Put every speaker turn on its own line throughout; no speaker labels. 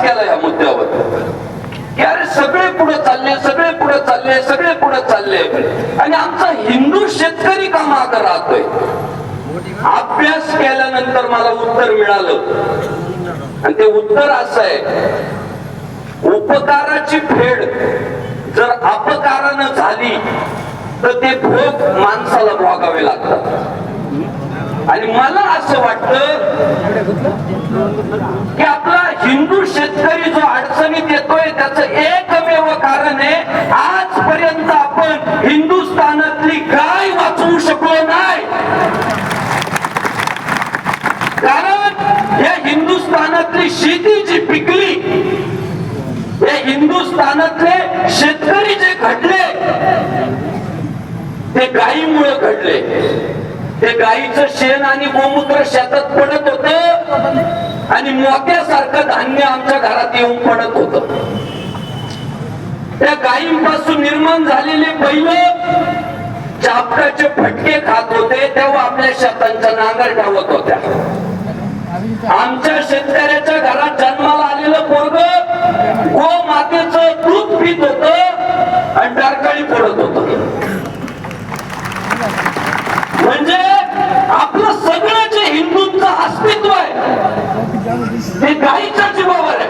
अभ्यास केला या मुद्द्यावर. यार सगळे पुढे चालले सगळे पुढे चालले सगळे पुढे चालले. आणि आमचा हिंदू शेतकरी का मागं राहतोय. अभ्यास केल्यानंतर मला उत्तर मिळालं. आणि ते उत्तर असं आहे उपकाराची फेड जर अपकारानं झाली तर ते भोग माणसाला भोगावे लागतात. आणि मला असं वाटतं की आपला हिंदू शेतकरी जो अडचणीत येतोय त्याचं एकमेव कारण आहे आजपर्यंत आपण हिंदुस्थानातली गाय वाचवू शकलो नाही. कारण या हिंदुस्थानातली शेती जी पिकली या हिंदुस्थानातले शेतकरी जे घडले ते गायीमुळे घडले. ते गायीचं शेण आणि गोमूत्र शेतात पडत होत. आणि मोत्यासारखं धान्य आमच्या घरात येऊन पडत होत. त्या गायींपासून निर्माण झालेले बैल चापटाचे फटके खात होते तेव्हा आपल्या शेतांच्या नांगर ठेवत होत्या. आमच्या शेतकऱ्याच्या घरात जन्माला आलेलं पोरग गो मातेच दूध पित होत आणि डारकाळी पडत होत. म्हणजे आपलं सगळं जे हिंदूंचं अस्तित्व आहे ते गाईच्या जीवावर आहे.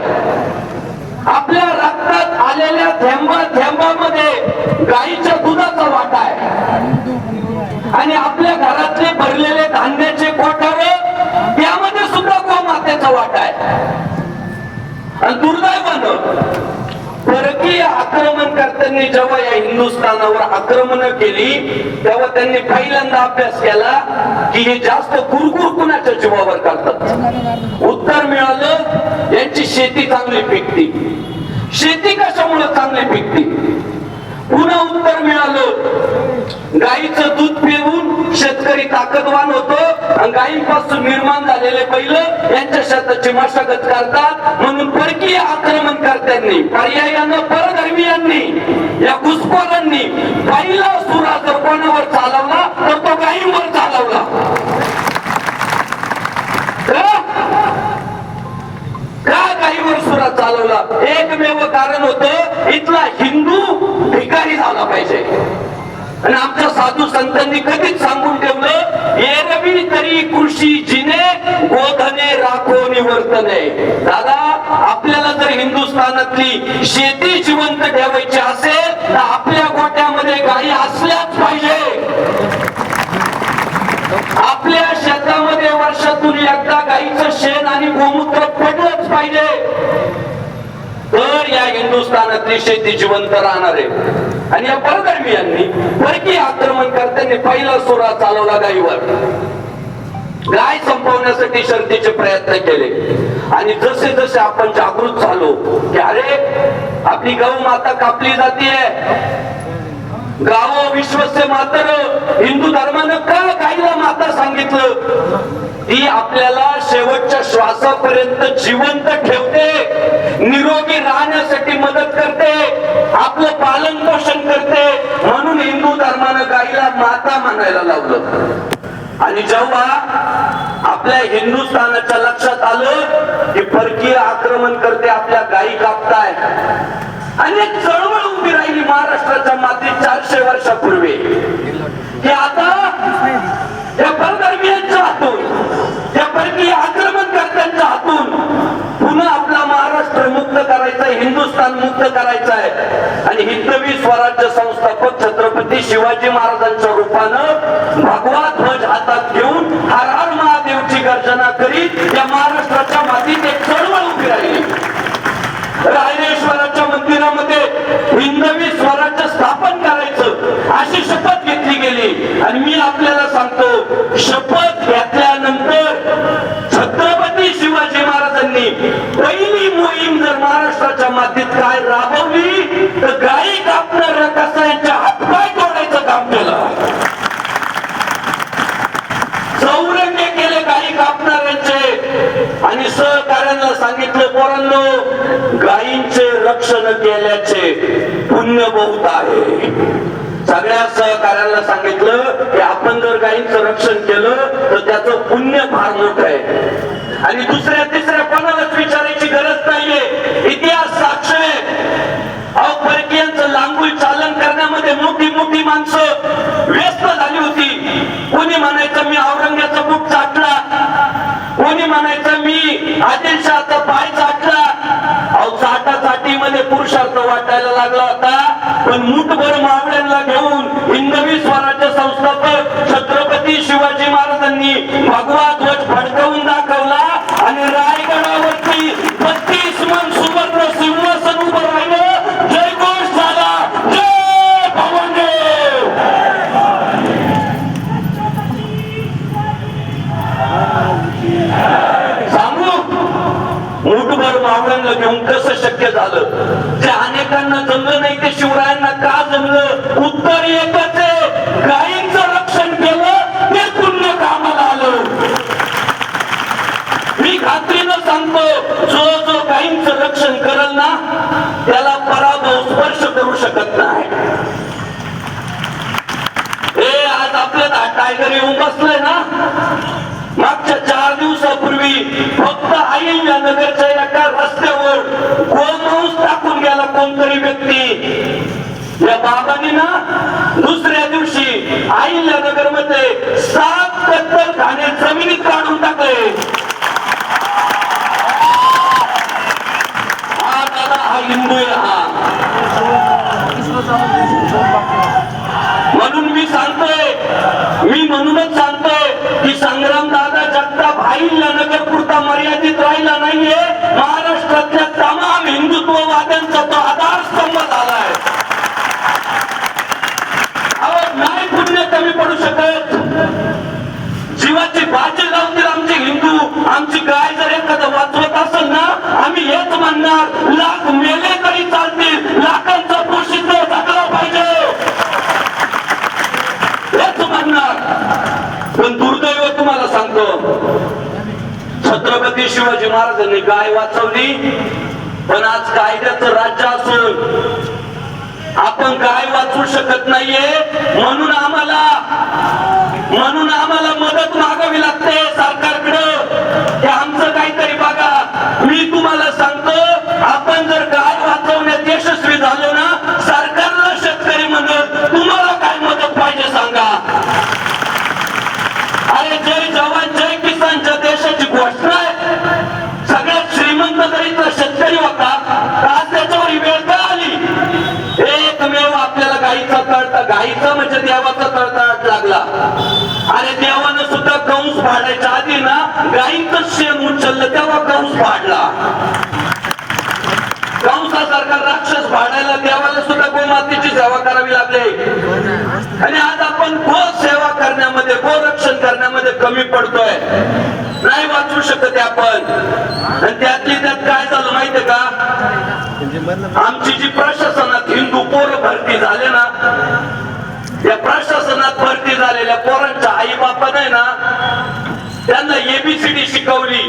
आपल्या रक्तात आलेल्या थेंबा थेंबामध्ये गाईच्या दुधाचा वाटा आहे. आणि आपल्या घरातले भरलेले धान्याचे कोठार त्यामध्ये सुद्धा गोमातेचा वाटा आहे. आणि दुर्दैवानं परकीय आक्रमणकर्त्यांनी जेव्हा या हिंदुस्थानावर आक्रमण केली तेव्हा त्यांनी पहिल्यांदा अभ्यास केला की हे जास्त कुरकुर कुणाच्या जीवावर करतात? उत्तर मिळालं यांची शेती चांगली पिकती. शेती कशामुळे चांगली पिकती? पुन्हा उत्तर मिळालं. गाईचं दूध पिऊन शेतकरी ताकदवान होतो. आणि निर्माण झालेले बैल यांच्या शेताची मशागत करतात. म्हणून परकीय आक्रमणकर्त्यांनी पर्यायानं परधर्मीयांनी या घुसखोरांनी पहिला सुरा जर कोणावर चालवला तर तो गायींवर चालवला. का? गायीवर सुरा चालवला? एकमेव कारण होत इथला हिंदू भिकारी झाला पाहिजे. आणि आमच्या साधू संतांनी कधीच सांगून ठेवलं एरवी तरी कृषी जिने गोधने राखो निवर्तने. दादा आपल्याला जर हिंदुस्थानातली शेती जिवंत ठेवायची असेल तर आपल्या गोट्यामध्ये गायी असल्याच पाहिजे. आपल्या शेतामध्ये वर्षातून एकदा गाईचं शेण आणि गोमूत्र पडलंच पाहिजे. तर या हिंदुस्थानातली शेती जिवंत राहणार आहे. आणि या परधर्मियांनी परकी आक्रमण आक्रमणकर्त्यांनी पहिला सुरा चालवला गाईवर. गाय संपवण्यासाठी शर्तीचे प्रयत्न केले. आणि जसे जसे आपण जागृत झालो की अरे आपली गौ माता कापली जातीये. गाव विश्वस्य मातर. हिंदू धर्मानं का गाईला माता सांगितलं? ती आपल्याला शेवटच्या श्वासापर्यंत जिवंत ठेवते निरोगी राहण्यासाठी मदत करते आपलं पालन पोषण करते. म्हणून हिंदू धर्मानं गाईला माता म्हणायला लावलं. आणि जेव्हा आपल्या हिंदुस्थानाच्या लक्षात आलं की परकीय आक्रमण करते आपल्या गायी कापताय. आणि चळवळ उभी राहिली महाराष्ट्राच्या मातीत चारशे वर्षापूर्वी. की आता या परधर्मीयांच्या हातून त्या परकीय आक्रमणकर्त्यांच्या हातून पुन्हा आपला महाराष्ट्र मुक्त करायचा आहे हिंदुस्थान मुक्त करायचं आहे. आणि हिंदवी स्वराज्य संस्थापक छत्रपती शिवाजी महाराजांच्या रूपानं भगवा ध्वज हातात घेऊन हर हर महादेवची गर्जना करीत या महाराष्ट्राच्या मातीत एक चळवळ उभी राहिली. रायरेश्वराच्या मंदिरामध्ये हिंदवी स्वराज्य स्थापन करायचं अशी शपथ घेतली गेली. आणि मी आपल्याला सांगतो शपथ घेतल्यानंतर छत्रपती शिवाजी महाराजांनी पहिली मोहीम जर महाराष्ट्राच्या मातीत काय राबवली? तर गायी कापणाऱ्या कसायांच्या हातपाय तोडायचं काम केलं. चौरंगे केले गायी कापणाऱ्यांचे आणि सहकार्यांना सांगितलं पोरांनो गायींचे रक्षण केल्याचे पुण्य बहुत आहे. सगळ्या सहकार्याला सांगितलं की आपण जर गायींचं रक्षण केलं तर त्याचं पुण्य फार मोठं आहे. आणि दुसऱ्या तिसऱ्या कोणालाच विचारायची पण मुठभर मावळ्यांना घेऊन हिंदवी स्वराज्य संस्थापक छत्रपती शिवाजी महाराजांनी भगवा ध्वज फडकवून शक्य झालं. जे अनेकांना जमलं नाही ते शिवरायांना का जमलं? उत्तर एकच आहे गायींचं रक्षण केलं ते पुण्य कामाला आलं. मी खात्रीनं सांगतो जो जो गायींचं रक्षण करल ना त्याला पराभव स्पर्श करू शकत नाही. ए आज आपलं टायगर येऊन बसलंय ना? मागच्या चार दिवसापूर्वी फक्त आईल नगरच्या एका रस्त्यावर गोमांस टाकून गेला कोणतरी व्यक्ती. या बाबांनी ना दुसऱ्या दिवशी आईल्या नगरमध्ये सात कत्तल खाणे जमिनीत काढून टाकले. हा दादा हा हिंदू आहे हा म्हणून मी सांगतोय मी म्हणूनच सांगतोय की संग्राम दादा जगताप आईला नगर पुरता मर्यादित राहिला नाहीये महाराष्ट्रातल्या तमाम हिंदुत्ववाद्यांचा तो आधारस्तंभ झालाय अहो नाही पुण्य कमी पडू शकत जीवाची बाजी लावतील आमचे हिंदू आमची गाय जर एखादं वाचवत असेल ना आम्ही हेच लाख मेले तरी चालतील. लाखांचं प्रसिद्ध जगला पाहिजे. हेच म्हणणार पण दुर्दैव तुम्हाला सांगतो. छत्रपती शिवाजी महाराजांनी गाय वाचवली पण आज कायद्याचं राज्य असून आपण गाय वाचू शकत नाहीये. म्हणून आम्हाला म्हणून आम्हाला मदत मागावी लागते सरकारकडे. गाईचं शेण उचललं तेव्हा कंस पाडला कंसासारखा राक्षस पाडायला देवाला सुद्धा गोमातेची सेवा करावी लागली. आणि आज आपण गो सेवा करण्यामध्ये गो रक्षण करण्यामध्ये कमी पडतोय. नाही वाचू शकत आपण. आणि त्यातली त्यात काय झालं माहितीये का? आमची जी प्रशासनात हिंदू पोर भरती झाले ना त्या प्रशासनात भरती झालेल्या पोरांच्या आई बापाने ना त्यांना एबीसीडी शिकवली.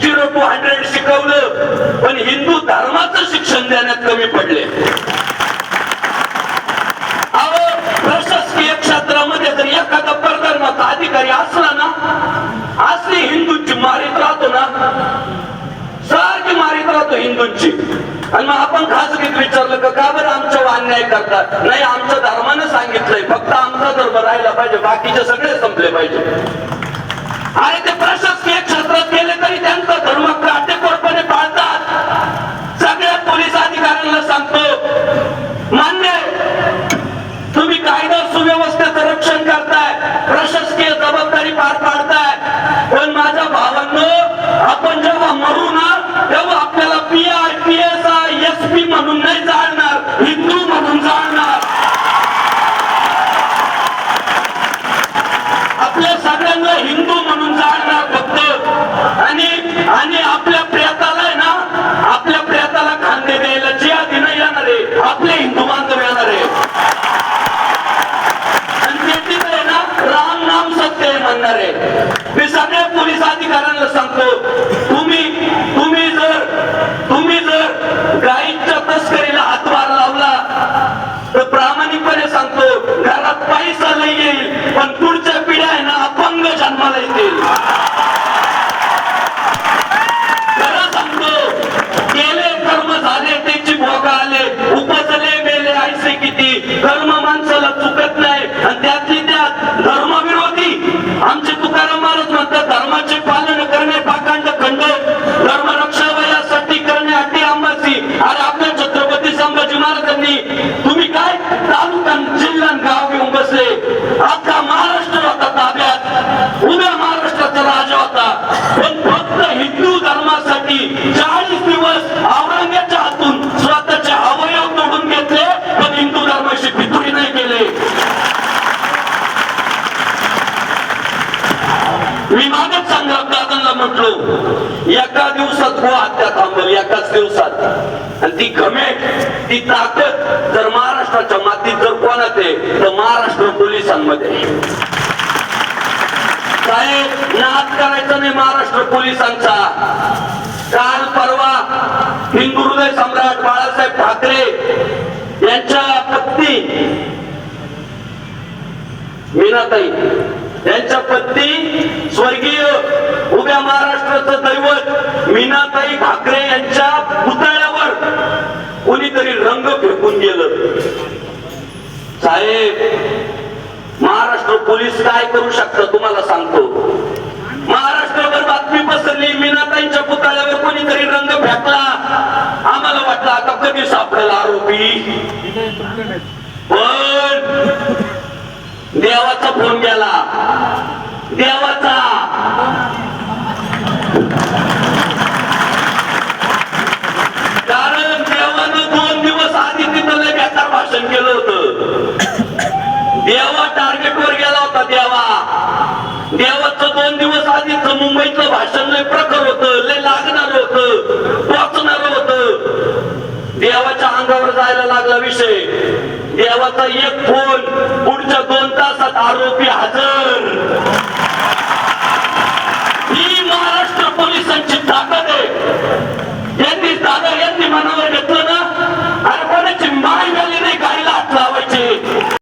झिरो टू हंड्रेड शिकवलं पण हिंदू धर्माचं शिक्षण देण्यात कमी पडले. प्रशासकीय क्षेत्रामध्ये जर एखादा परधर्माचा अधिकारी असला ना असली हिंदूंची मारित राहतो ना सारखी मारित राहतो हिंदूंची. आणि मग आपण खासगीत विचारलं का का बरं आमच्यावर अन्याय करतात? नाही आमच्या धर्मानं सांगितलंय फक्त आमचा धर्म राहिला पाहिजे बाकीचे सगळे संपले पाहिजे. आणि उद्या महाराष्ट्राचा राजा होता. पण फक्त हिंदू धर्मासाठी चाळीस दिवस औरंगाच्या हातून स्वतःचे अवयव तोडून घेतले पण हिंदू धर्माशी भितुरी नाही केले. मी मागच सांगा दादांना म्हटलो एका दिवसात गो हत्या थांबल एकाच दिवसात. आणि ती घमेट ती ताकद जर महाराष्ट्राच्या मातीत करायचा नाही महाराष्ट्र पोलिसांचा. काल परवा हिंदू हृदय सम्राट बाळासाहेब ठाकरे यांच्या पत्नी मीनाताई यांच्या पत्नी स्वर्गीय उभ्या महाराष्ट्राचं दैवत मीनाताई ठाकरे यांच्या पुतळ्यावर कोणीतरी रंग फेकून गेलं. साहेब महाराष्ट्र पोलीस काय करू शकतं तुम्हाला सांगतो. महाराष्ट्रभर बातमी पसरली. मीनाताईंच्या पुतळ्यावर कोणीतरी रंग फेकला. आम्हाला वाटलं आता कधी सापडेल आरोपी. पण देवाचा फोन गेला. देवाचा. कारण देवानं दोन दिवस आधी तिथं लय बेकार भाषण केलं होतं. देवा टार्गेट वर गेला होता देवा. देवाचं दोन दिवस आधीच मुंबईचं भाषण लय प्रखर होतं लय लागणार होत पोचणार होत. देवाच्या अंगावर जायला लागला विषय. देवाचा एक फोन पुढच्या दोन तासात आरोपी हजर.